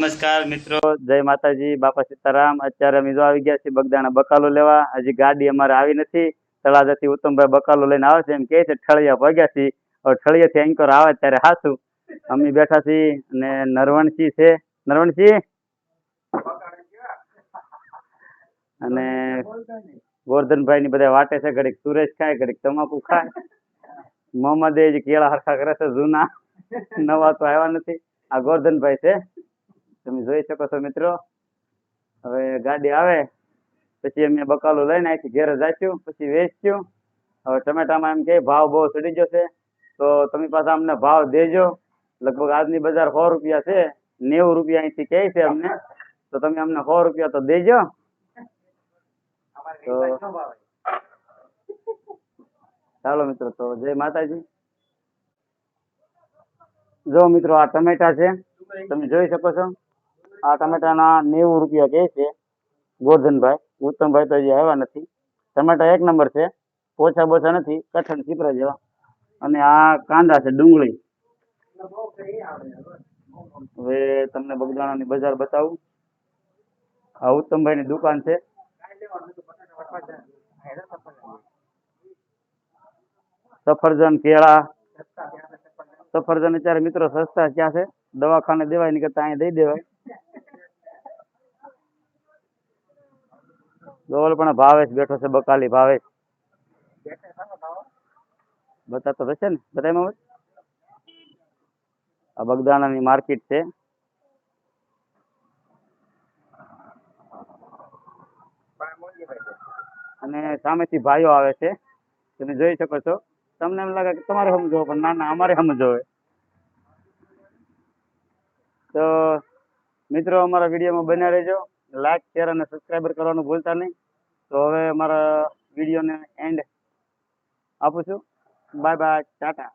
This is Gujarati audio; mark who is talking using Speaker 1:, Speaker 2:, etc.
Speaker 1: નમસ્કાર મિત્રો. જય માતાજી, બાપા સીતારામ. અત્યારે અમે જો આવી ગયા છીએ બગદાણા બકાલો લેવા. હજી ગાડી અમારે આવી નથી. તળાજાથી ઉત્તમભાઈ બકાલો લઈને આવે છે. એમ કે છે, ઠળિયા પગ્યા છીએ. હવે ઠળિયાથી એન્કર આવે ત્યારે હાસું અમે બેઠા છીએ અને નરવણસિંહ છે. નરવણસિંહ? અને ગોરધનભાઈ ની બધા વાટે છે. ઘડીક સુરેશ ખાય, ઘડીક તમાકુ ખાય. મોહમ્મદ કેળા હરખા કરે છે. જૂના. નવા તો આવ્યા નથી. આ ગોરધનભાઈ છે. તમે જોઈ શકો છો મિત્રો. હવે ગાડી આવે પછી અમે બકાલું લઈને અહીંથી ઘેર જાચ્યું પછી વેચ્યું હવે ટમેટામાં એમ કે ભાવ બહુ ચડી જશે તો તમે પાછા અમને ભાવ દેજો. લગભગ આજની બજાર સો રૂપિયા છે નેવું રૂપિયા અહીંથી કહે છે અમને. તો તમે અમને સો રૂપિયા તો દેજો. તો ચાલો મિત્રો તો જય માતાજી. જો મિત્રો આ ટમેટા છે તમે જોઈ શકો છો. આ ટમેટાના નેવું રૂપિયા કહે છે. ગોરધનભાઈ, ઉત્તમભાઈ તો હજી આવ્યા નથી. ટમેટા એક નંબર છે. ઓછા બોછા નથી, કઠણ ચીપરા જેવા. અને આ કાંદા છે, ડુંગળી. હવે તમને બગદાણાની બજાર બતાવું. આ ઉત્તમભાઈની દુકાન છે. સફરજન કેળા. સફરજન અત્યારે મિત્રો સસ્તા ક્યાં છે? દવાખાને દેવાય નહીં કરતા, અહીંયા દઈ દેવાય. ગોવલ પણ ભાવેશ બેઠો છે બકાલી ભાવેશ. બતાતો હશે ને બધા હવે આ બગદાણાની માર્કેટ છે. અને સામેથી ભાઈઓ આવે છે. તમે જોઈ શકો છો. તમને એમ લાગે કે તમારે સમજો પણ ના ના અમારે સમજો તો મિત્રો અમારા વિડીયોમાં બન્યા રહેજો. લાઈક શેર અને સબસ્ક્રાઈબર કરવાનું ભૂલતા નહીં. તો હવે અમારા વિડીયોને એન્ડ આપું છું. Bye bye Tata